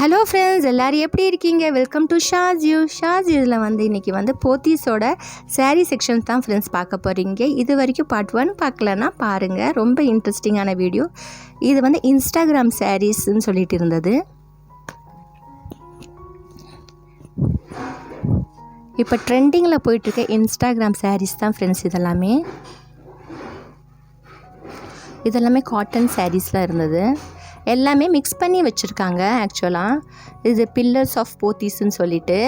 Hello friends எல்லோரும் எப்படி இருக்கீங்க? வெல்கம் டு ஷாஜியூ ஷாஜியூவில் வந்து இன்றைக்கி வந்து போத்தீஸோட சாரீ செக்ஷன்ஸ் தான் ஃப்ரெண்ட்ஸ் பார்க்க போகிறீங்க இது வரைக்கும் பார்ட் ஒன் பார்க்கலன்னா பாருங்கள் ரொம்ப இன்ட்ரெஸ்டிங்கான வீடியோ இது வந்து இன்ஸ்டாகிராம் சாரீஸ்ன்னு சொல்லிட்டு இருந்தது. இப்போ ட்ரெண்டிங்கில் போயிட்டுருக்க இன்ஸ்டாகிராம் சாரீஸ் தான் ஃப்ரெண்ட்ஸ் இதெல்லாமே. இதெல்லாமே காட்டன் சாரீஸில் இருந்தது. எல்லாமே மிக்ஸ் பண்ணி வச்சுருக்காங்க ஆக்சுவலாக இது பில்லர்ஸ் ஆஃப் போத்தீஸ்ன்னு சொல்லிட்டு.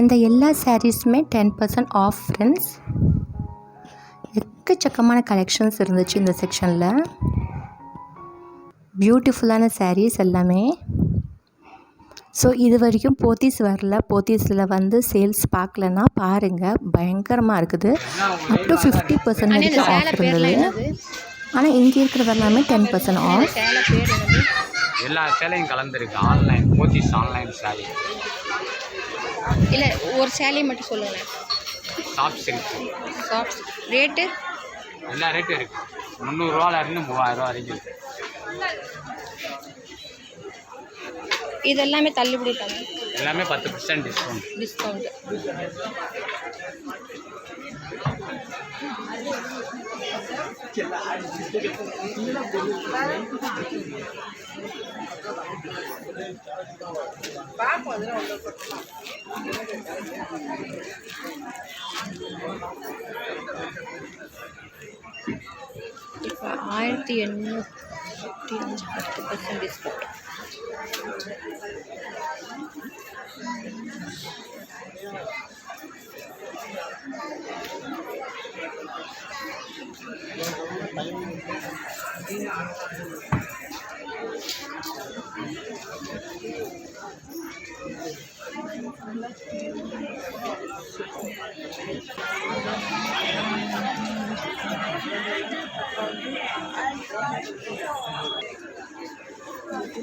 இந்த எல்லா சாரீஸுமே டென் பர்சன்ட் ஆஃப் ஃப்ரெண்ட்ஸ் எக்கச்சக்கமான கலெக்ஷன்ஸ் இருந்துச்சு இந்த செக்ஷனில் பியூட்டிஃபுல்லான சாரீஸ் எல்லாமே. ஸோ இது வரைக்கும் போத்தீஸ் வரல. போத்தீஸில் வந்து சேல்ஸ் பார்க்கலன்னா பாருங்கள் பயங்கரமாக இருக்குது. அப் டு ஃபிஃப்டி பர்சன்ட் வரைக்கும் ஆஃப் இருந்தது. ஆனால் இங்கே இருக்கிறது எல்லாமே டென் பர்சன்ட் ஆஃப் சேலை எல்லா சேலையும் கலந்துருக்கு. ஆன்லைன் போத்தீஸ் ஆன்லைன் சாரி இல்லை ஒரு சேலையை மட்டும் சொல்லுங்களேன் சாஃப்ட் சில்க் சாஃப்ட் ரேட்டு எல்லா ரேட்டும் இருக்கு. முந்நூறுரூவால இருந்து மூவாயிரம் ரூபா வரைக்கும் இது எல்லாமே தள்ளுபடி தானே? எல்லாமே பத்து பர்சன்ட் டிஸ்கவுண்ட் டிஸ்கவுண்ட் இப்போ ஆயிரத்தி எண்ணூற்றி அஞ்சு பத்து பர்சன்ட் டிஸ்கவுண்ட்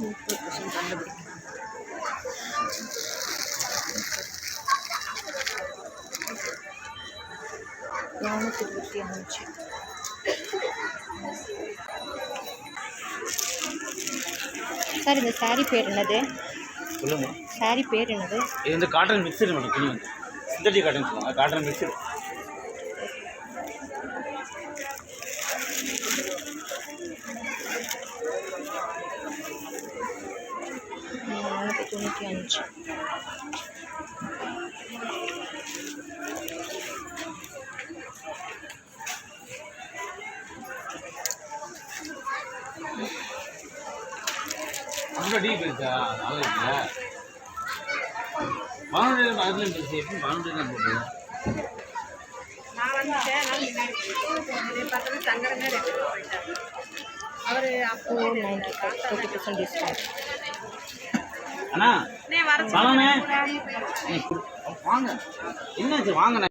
முப்பது பர்சன்ட் தள்ளுபடி நானூற்றி இருபத்தி அஞ்சு சார் இந்த saree பேர் என்னது? சொல்லுங்க. saree பேர் என்னது? இது வந்து காட்டன் மிக்சடு மேடம் துணி வந்து. சிந்தட்டிக் காட்டன் சொல்லுவாங்க. காட்டன் மிக்சடு நானூற்றி தொண்ணூற்றி அஞ்சு டீப் இருக்கா? இருக்குல்ல? அதில் இருந்துச்சு எப்படி வானொலி தான் போட்டு அண்ணா குடு. வாங்க. என்னாச்சு வாங்கண்ணே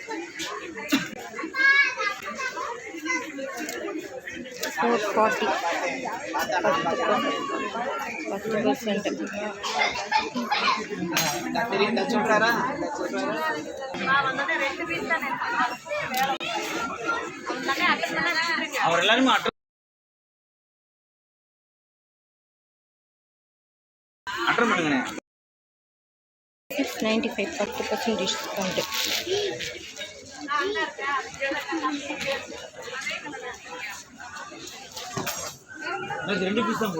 फोर फार्टी పత్తు పర్సెంట్ అవరెల్లారు మాట అంటారు మేడం సిక్స్ నైంటీ ఫైవ్ పత్తు పర్సెంట్ డిస్కౌంట్ ரெண்டு பீஸ் தான்.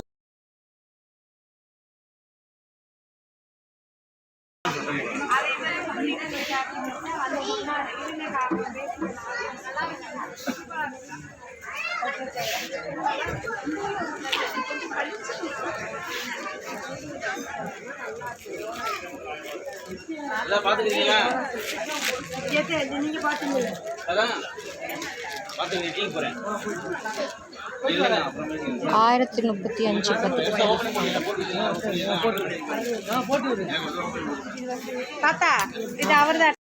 நல்லா பார்த்துக்கிறீங்களா அதான் பார்த்து வெயிட்டிங் போகிறேன் ஆயிரத்தி முப்பத்தி அஞ்சு பத்து தாத்தா இது அவர் தான்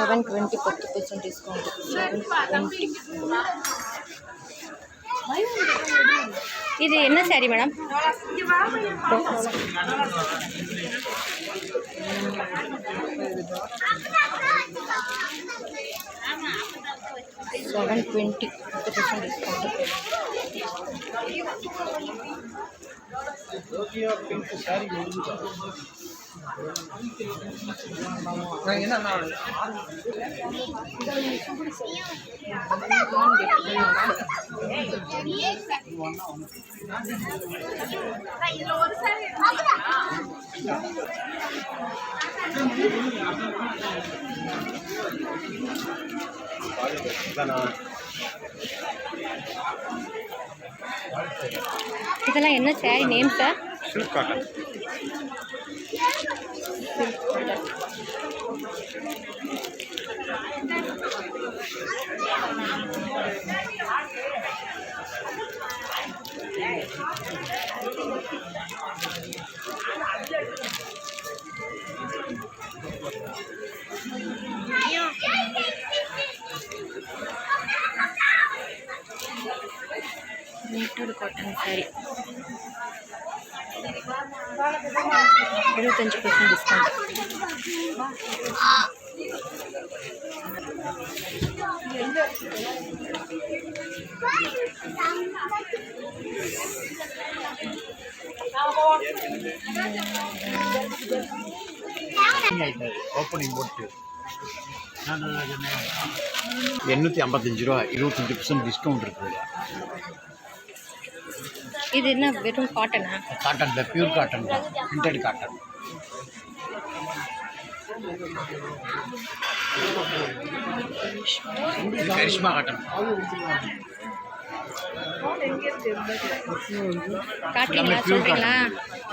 செவன் டுவெண்ட்டி பத்து பர்சன்ட் டிஸ்கவுண்ட் செவன் டுவெண்ட்டி இது என்ன சாரி மேடம் செவன் டுவெண்ட்டி பத்து பர்சன்ட் டிஸ்கவுண்ட் இதெல்லாம் என்ன sari name sir silk cotton நீட்டோட cotton sari இருபத்தஞ்சு பர்சன்ட் டிஸ்கவுண்ட் ஓப்பனிங் போட்டு எண்ணூற்றி ஐம்பத்தஞ்சு ரூபா இருபத்தஞ்சி பர்சன்ட் டிஸ்கவுண்ட் இருக்குது இது என்ன வெறும் காட்டனா காட்டன் தான். பியூர் காட்டன் தான் பிரிண்டட் காட்டன் கரிஷ்மா காட்டன் காட்டுறீங்களா சொல்கிறீங்களா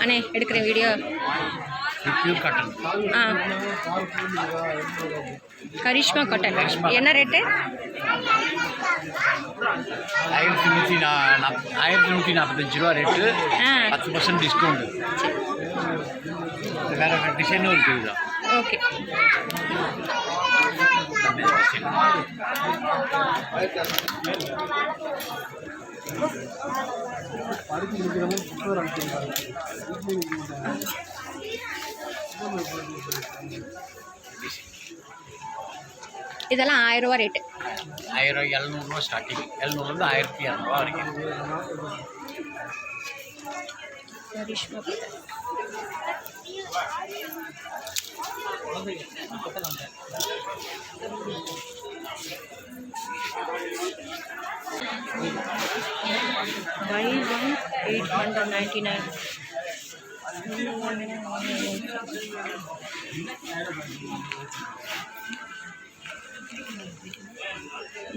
அண்ணே எடுக்கிறேன் வீடியோ பியூர் காட்டன் ஆ. கரிஷ்மா காட்டன் என்ன ரேட்டு ஆயிரத்தி நூற்றி ஆயிரத்தி நூற்றி நாற்பத்தஞ்சு ரூபா ரேட்டு பத்து பர்சன்ட் டிஸ்கவுண்ட் வேறு வேறு டிசைனும் இருக்குது ஓகே. இதெல்லாம் ஆயிரம் ரூபா ரேட்டு ஆயிரம் எழுநூறுவா ஸ்டார்டிங் எழுநூறுலேருந்து ஆயிரத்தி இரநூறுவா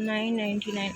nine ninety nine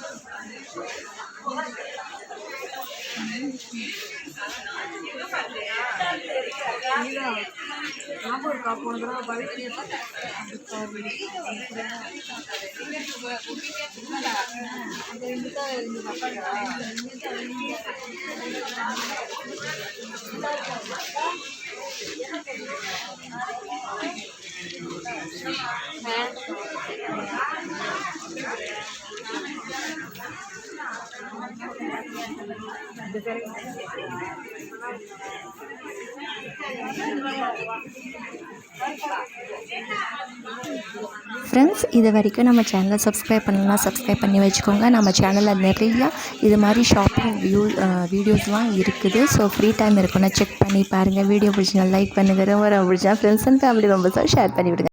ஞாபகம் இருக்கா போன தடவை பவித்ரி Thank you. ஃப்ரெண்ட்ஸ் இது வரைக்கும் நம்ம சேனலை சப்ஸ்கிரைப் பண்ணலாம் சப்ஸ்கிரைப் பண்ணி வச்சுக்கோங்க. நம்ம சேனலில் நிறையா இது மாதிரி ஷாப்பிங் வியூ வீடியோஸ்லாம் இருக்குது. ஸோ ஃப்ரீ டைம் இருக்குன்னா செக் பண்ணி பாருங்கள் வீடியோ பிடிச்சினா லைக் பண்ணுங்கள் ரொம்ப பிடிச்சா ஃப்ரெண்ட்ஸ் அண்ட் ஃபேமிலி மெம்பர்ஸாக ஷேர் பண்ணிவிடுங்க.